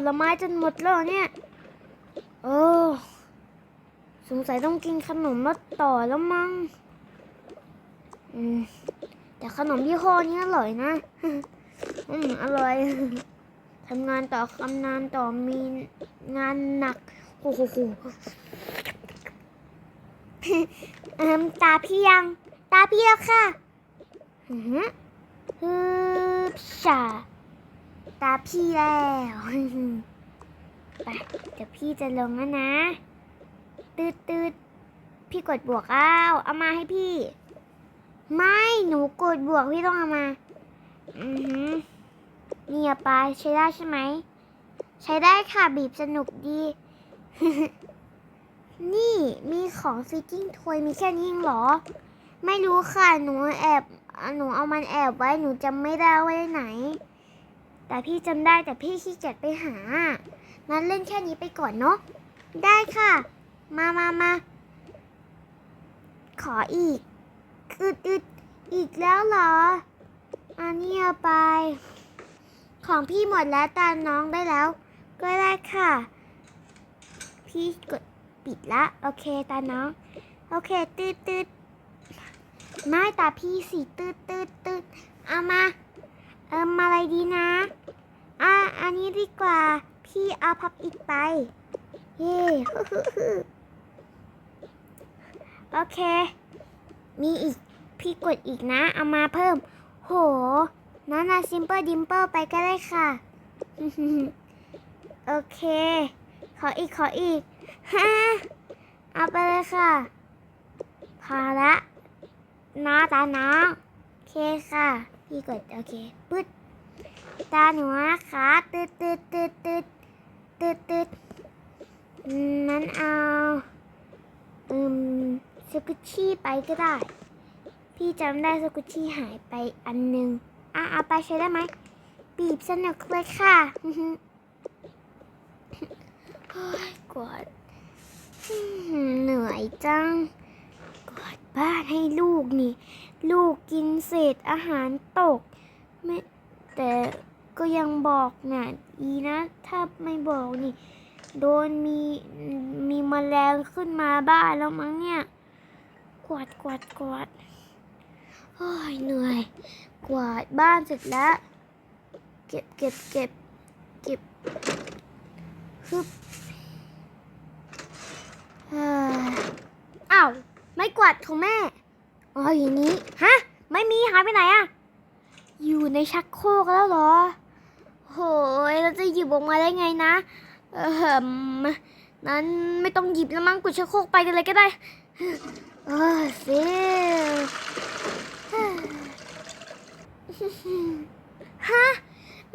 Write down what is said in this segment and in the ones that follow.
ผลไม้จนหมดแล้วเนี่ยโอ้สงสัยต้องกินขนมมาต่อแล้วมั้งอืมแต่ขนมยี่ห้อนี้อร่อยนะอืมอร่อยทำงานต่อทำงานต่อมีงานหนักโอ้โหตาพี่ยัง ตาพี่แล้วค่ะฮึฮึฮึบชา ตาพี่แล้วไปเดี๋ยวพี่จะลงแล้วนะ ตืดตืดพี่กดบวกอ้าวเอามาให้พี่ ไม่หนูกดบวกพี่ต้องเอามา อือหือนี่อะปลาใช้ได้ใช่ไหม ใช้ได้ค่ะบีบสนุกดี นี่มีของฟิตติ้งทวยมีแค่นี้เองเหรอ ไม่รู้ค่ะหนูแอบหนูเอามันแอบไว้หนูจำไม่ได้ไว้ไหน แต่พี่จำได้แต่พี่ขี้เกียจไปหา งั้นเล่นแค่นี้ไปก่อนเนาะ ได้ค่ะ มามามาขออีกอึดอึดอีกแล้วเหรอ อันนี้เอาไป ของพี่หมดแล้วตามน้องได้แล้ว ก็ได้ค่ะ พี่กดปิดละ โอเคตาน้อง โอเคตืดตืดไม่ตาพี่สิตืดตืดตืดเอามา เอิมอะไรดีนะ อะ อันนี้ดีกว่า พี่เอาพับอิดไป เย่โอเค มีอีก พี่กดอีกนะ เอามาเพิ่ม โหนั่นนะซิมเปิลดิมเปิลไปก็ได้ค่ะ โอเค ขออีกขออีกฮะเอาไปเลยค่ะ พอละน้าตาน้อง โอเคค่ะ พี่กดโอเคปึ๊ดตาหนูนะคะตืดตืดตืดตืดตืดตืดนั้นเอาอืมสกุชชี่ไปก็ได้ พี่จำได้สกุชชี่หายไปอันหนึงอะเอาไปใช้ได้ไหมบีบสนุกเลยค่ะโอ้ยกวาดเหนื่อยจังกวาดบ้านให้ลูกนี่ ลูกกินเศษอาหารตกไม่แต่ก็ยังบอกน่ะอีนะ ถ้าไม่บอกนี่ โดนมีมีแมลงขึ้นมาบ้านแล้วมั้งเนี่ย กวาดกวาดกวาดโอ้ยเหนื่อย กวาดบ้านเสร็จแล้ว เก็บเก็บเก็บเก็บฮึบอ้าว ไม่กวาดของแม่ อ๋ออย่างนี้ฮะไม่มีหายไปไหนอะอยู่ในชักโครกแล้วเหรอโหยเราจะหยิบออกมาได้ไงนะ เออนั้นไม่ต้องหยิบแล้วมั้งกดชักโครกไปกันเลยก็ได้เออเฟลฮะ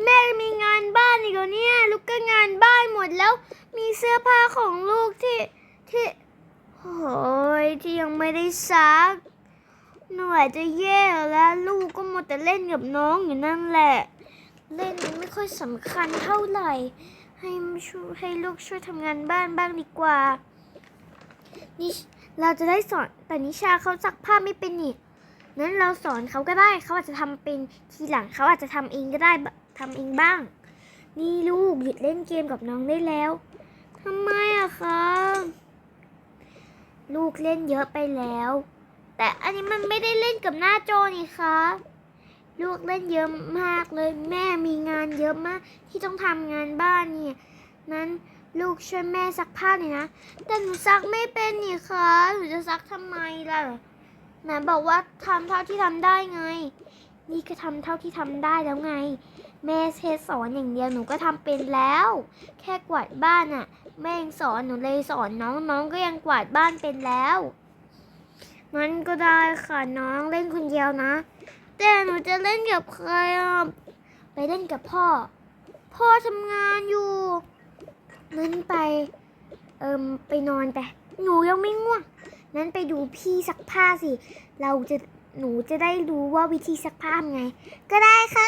แม่มีงานบ้านอีกแล้วเนี่ยลูกก็งานบ้านหมดแล้ว มีเสื้อผ้าของลูกที่ที่โอ้ยที่ยังไม่ได้ซัก หน่วยจะแย่แล้วลูกก็หมดแต่เล่นกับน้องอยู่นั่นแหละ เล่นมันไม่ค่อยสำคัญเท่าไหร่ ให้ช่วยให้ลูกช่วยทำงานบ้านบ้างดีกว่า นี่เราจะได้สอนแต่นิชาเขาซักผ้าไม่เป็นนี่นั้นเราสอนเขาก็ได้เขาอาจจะทำเป็นทีหลังเขาอาจจะทำเองก็ได้ทำเองบ้าง นี่ลูกหยุดเล่นเกมกับน้องได้แล้วทำไมอะคะลูกเล่นเยอะไปแล้ว แต่อันนี้มันไม่ได้เล่นกับหน้าจอนี่คะลูกเล่นเยอะมากเลย แม่มีงานเยอะมาก ที่ต้องทำงานบ้านเนี่ย นั้นลูกช่วยแม่ซักผ้าหน่อยนะ แต่หนูซักไม่เป็นนี่คะหนูจะซักทำไมล่ะไหนบอกว่าทำเท่าที่ทำได้ไง นี่ก็ทำเท่าที่ทำได้แล้วไง แม่เทสอนอย่างเดียวหนูก็ทำเป็นแล้ว แค่กวาดบ้านอะ่ะ แม่ยังสอนหนูเลยสอนน้องน้องก็ยังกวาดบ้านเป็นแล้ว มันก็ได้ค่ะน้องเล่นคนเดียวนะ แต่หนูจะเล่นกับใครอะไปเล่นกับพ่อ พ่อทำงานอยู่นั้นไปเอิมไปนอนไป หนูยังไม่ง่วงนั้นไปดูพี่ซักผ้าสิ เราจะหนูจะได้รู้ว่าวิธีซักผ้าทำไง ก็ได้ค่ะ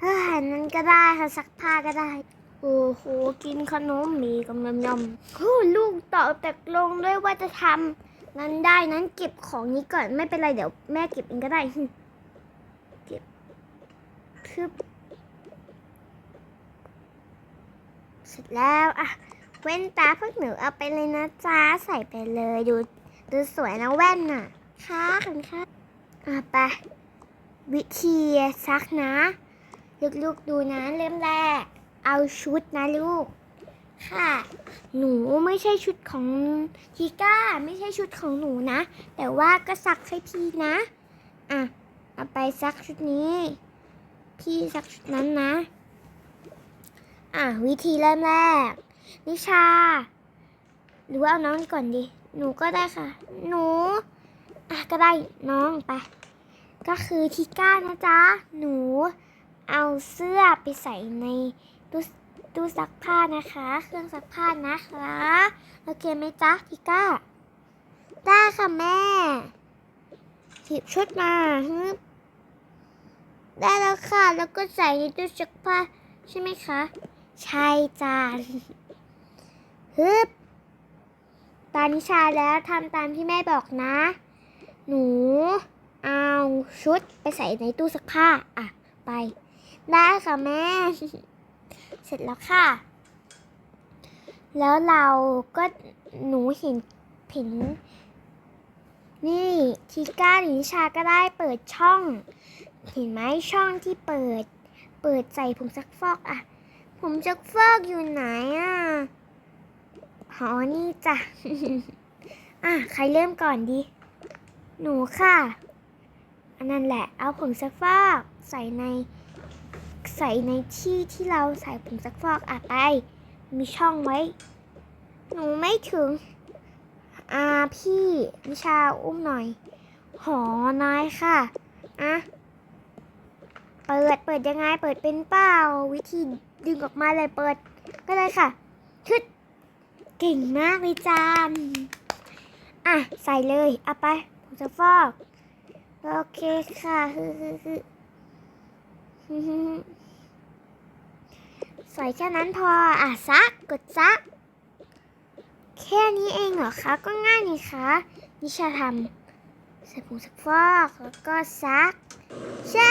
เฮ้ยนั้นก็ได้ค่ะซักผ้าก็ได้ โอ้โห กินขนมหมีกับยำยำโอ้ลูกต่อแตกลงด้วยว่าจะทำ นั้นได้นั้นเก็บของนี้ก่อนไม่เป็นไรเดี๋ยวแม่เก็บเองก็ได้เก็บคือเสร็จแล้วอะแว่นตาพวกหนูเอาไปเลยนะจ๊ะใส่ไปเลยดูดูสวยนะแว่นน่ะค่ะคุณค่ะอะไปวิธีซักนะ ลูกๆดูนะเริ่มแรก เอาชุดนะลูก ค่ะ หนูไม่ใช่ชุดของทีก้า ไม่ใช่ชุดของหนูนะ แต่ว่าก็ซักให้พี่นะ อะ เอาไปซักชุดนี้ พี่ซักชุดนั้นนะ อะ วิธีเริ่มแรก นิชา หรือว่าเอาน้องก่อนดี หนูก็ได้ค่ะ หนู อะ ก็ได้น้องไป ก็คือทีก้านะจ๊ะ หนูเอาเสื้อไปใส่ในตู้ ตู้ซักผ้านะคะ เครื่องซักผ้านะคะ โอเคไหมจ๊ะทิก้า ได้ค่ะแม่หยิบชุดมาฮึบได้แล้วค่ะ แล้วก็ใส่ในตู้ซักผ้าใช่ไหมคะ ใช่จ้าฮึบตานิชาแล้วทำตามที่แม่บอกนะ หนู เอาชุดไปใส่ในตู้ซักผ้า อะ ไป ได้ค่ะแม่ เสร็จแล้วค่ะ แล้วเราก็หนูเห็นเห็นนี่ทีก้าหรือนิชาก็ได้เปิดช่อง เห็นไหมช่องที่เปิด เปิดใส่ผงซักฟอกอะผงซักฟอกอยู่ไหนอะหอนี่จ้ะอะใครเริ่มก่อนดี หนูค่ะ อันนั้นแหละเอาผงซักฟอกใส่ใน ใส่ในที่ที่เราใส่ผงซักฟอกอะไป มีช่องไว้ หนูไม่ถึง อ่าพี่นิชาอุ้มหน่อย หอนายค่ะ อะ เปิด เปิดยังไง เปิดเป็นเปล่า วิธีดึงออกมาเลยเปิด ก็เลยค่ะชุดเก่งมากเลยจามอะ ใส่เลย เอาไปผงซักฟอก โอเคค่ะฮึฮึฮึฮึฮึ ฮึใส่แค่นั้นพอ อะซัก กดซัก แค่นี้เองเหรอคะ ก็ง่ายนี่คะนิชาทำใส่ผงซักฟอกแล้วก็ซัก ใช่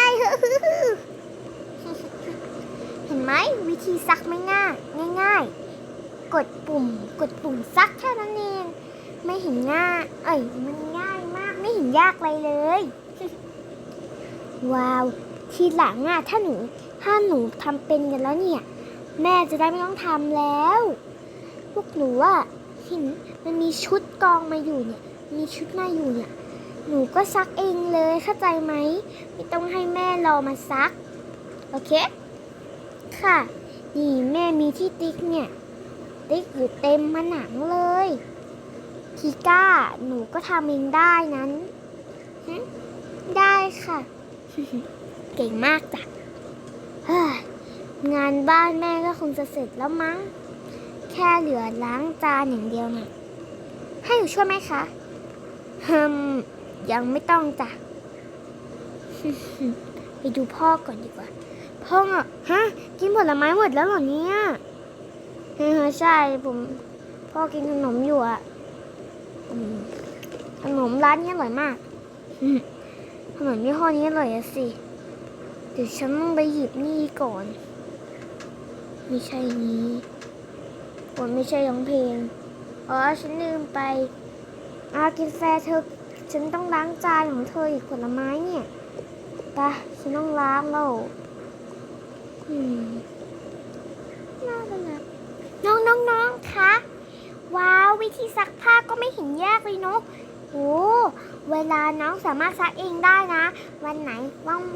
เห็นไหมวิธีซักไม่ง่ายง่ายๆ กดปุ่ม กดปุ่มซักแค่นั้นเองไม่เห็นง่าย เอ้ย มันง่ายมาก ไม่เห็นยากอะไรเลย ว้าว ทีหลังอะถ้าหนูถ้าหนูทำเป็นกันแล้วเนี่ย แม่จะได้ไม่ต้องทำแล้ว พวกหนูอะเห็นมันมีชุดกองมาอยู่เนี่ย มีชุดมาอยู่เนี่ย หนูก็ซักเองเลยเข้าใจไหมไม่ต้องให้แม่รอมาซัก โอเค ค่ะ นี่แม่มีที่ติ๊กเนี่ย ติ๊กอยู่เต็มผนังเลยทีก้า หนูก็ทำเองได้นั้น ได้ค่ะ เก่งมากจ้ะงานบ้านแม่ก็คงจะเสร็จแล้วมั้ง แค่เหลือล้างจานอย่างเดียวน่ะให้หนูช่วยไหมคะฮึมยังไม่ต้องจ้ะ ไปดูพ่อก่อนดีกว่า พ่ออะฮะ กินผลไม้หมดแล้วเหรอเนี่ยเฮ้ใช่ผมพ่อกินขนมอยู่อะขนมร้านนี้อร่อยมากขนมยี่ห้อนี้อร่อยสิ เดี๋ยวฉันต้องไปหยิบนี่ก่อน ไม่ใช่นี้คนไม่ใช่ร้องเพลง อ๋อ ฉันลืมไปอากินแฟเธอ ฉันต้องล้างจานของเธออีกผลไม้เนี่ยไปะฉันต้องล้างแล้วอืมน่าเป็นไรน้องน้องน้องคะ ว้าว วิธีซักผ้าก็ไม่เห็นยากเลยเนาะโอ้ เวลาน้องสามารถซักเองได้นะ วันไหน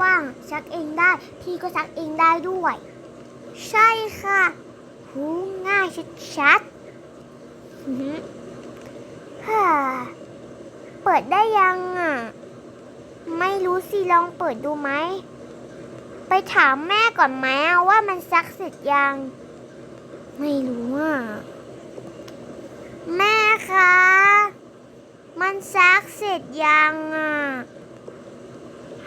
ว่างๆซักเองได้ พี่ก็ซักเองได้ด้วย ใช่ค่ะหูง่ายชัดๆฮ่าเปิดได้ยังอะ ไม่รู้สิลองเปิดดูไหม ไปถามแม่ก่อนไหมอะว่ามันซักเสร็จยัง ไม่รู้อะ แม่คะ มันซักเสร็จยังอะ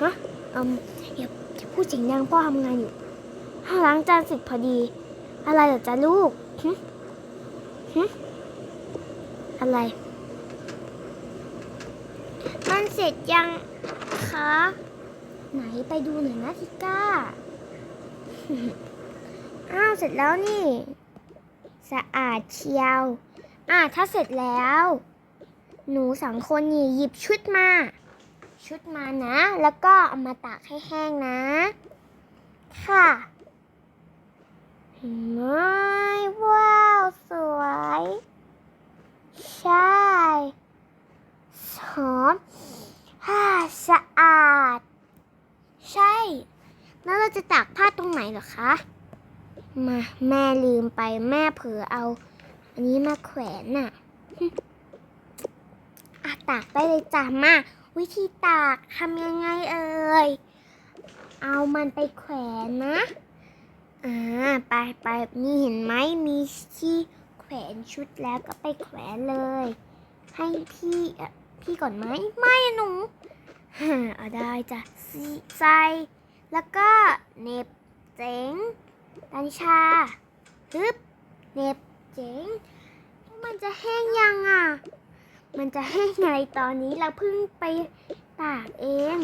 ฮะเอืมอย่าอย่าพูดเสียงดังพ่อทำงานอยู่ล้างจานเสร็จพอดี อะไรเหรอจ๊ะลูกหึหึอะไร มันเสร็จยังคะ ไหนไปดูหน่อยนะทิก้า อ้าวเสร็จแล้วนี่ สะอาดเชียว อ่าถ้าเสร็จแล้ว หนูสองคนนี่หยิบชุดมา ชุดมานะ แล้วก็เอามาตากให้แห้งนะ ค่ะไหมว้าว สวย ใช่หอมฮ่าสะอาด ใช่ แล้วเราจะตากผ้าตรงไหนเหรอคะ มา แม่ลืมไปแม่เผลอเอา อันนี้มาแขวนน่ะ ตากได้เลยจ้ามา วิธีตากทำยังไงเอ่ย เอามันไปแขวนนะ อ่า ไปไปนี่เห็นไหมมีที่แขวนชุดแล้วก็ไปแขวนเลย ให้พี่อ่อพี่ก่อนไหมไม่หนูฮ่าเอาได้จ้ะซีใส่แล้วก็เน็บเจ๋งตานิชาฮึบเน็บเจ๋งมันจะแห้งยังอะ มันจะแห้งไงตอนนี้เราเพิ่งไปตากเอง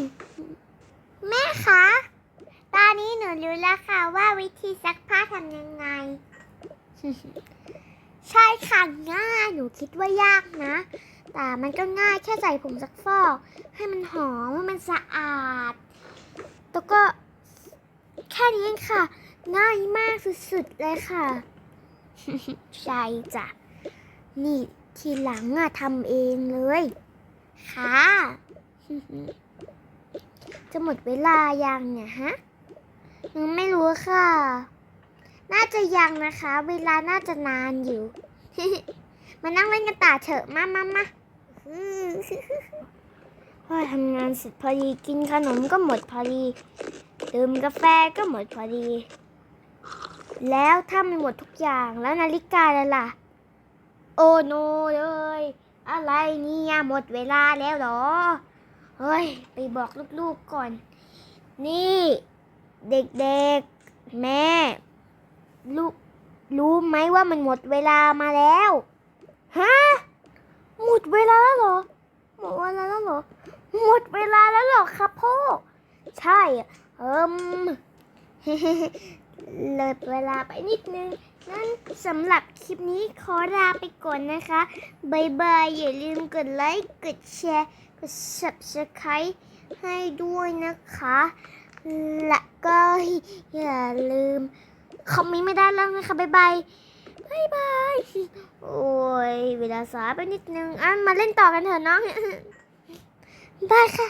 แม่คะ ตอนนี้หนูรู้แล้วค่ะว่าวิธีซักผ้าทำยังไง ใช่ค่ะง่ายหนูคิดว่ายากนะ แต่มันก็ง่ายแค่ใส่ผงซักฟอก ให้มันหอมให้มันสะอาด แล้วก็แค่นี้เองค่ะ ง่ายมากสุดๆเลยค่ะ ใช่จ้ะนี่ ทีหลังอะทำเองเลย ค่ะ จะหมดเวลายังเนี่ยฮะยังไม่รู้ค่ะ น่าจะยังนะคะ เวลาน่าจะนานอยู่ มานั่งเล่นกันต่อเถอะมามามาพอทำงานเสร็จพอดีกินขนมก็หมดพอดีดื่มกาแฟก็หมดพอดี แล้วถ้ามันหมดทุกอย่างแล้วนาฬิกาล้วล่ะ โอ้โนเลย อะไรเนี่ยหมดเวลาแล้วหรอ เฮ้ย ไปบอกลูกๆก่อน นี่ เด็กๆ แม่ ลูก รู้ไหมว่ามันหมดเวลามาแล้ว ฮะ หมดเวลาแล้วหรอ หมดเวลาแล้วหรอ หมดเวลาแล้วหรอครับพ่อ ใช่ เอิมเลยเวลาไปนิดนึง นั่นสำหรับคลิปนี้ขอลาไปก่อนนะคะบายบายอย่าลืมกดไลค์ กดแชร์ กด subscribe ให้ด้วยนะคะ และก็อย่าลืมคอมเมนต์ไม่ได้แล้วนะคะบายบายบายบายโอ้ยเวลาสายไปนิดนึงอะมาเล่นต่อกันเถอะน้องได้ค่ะ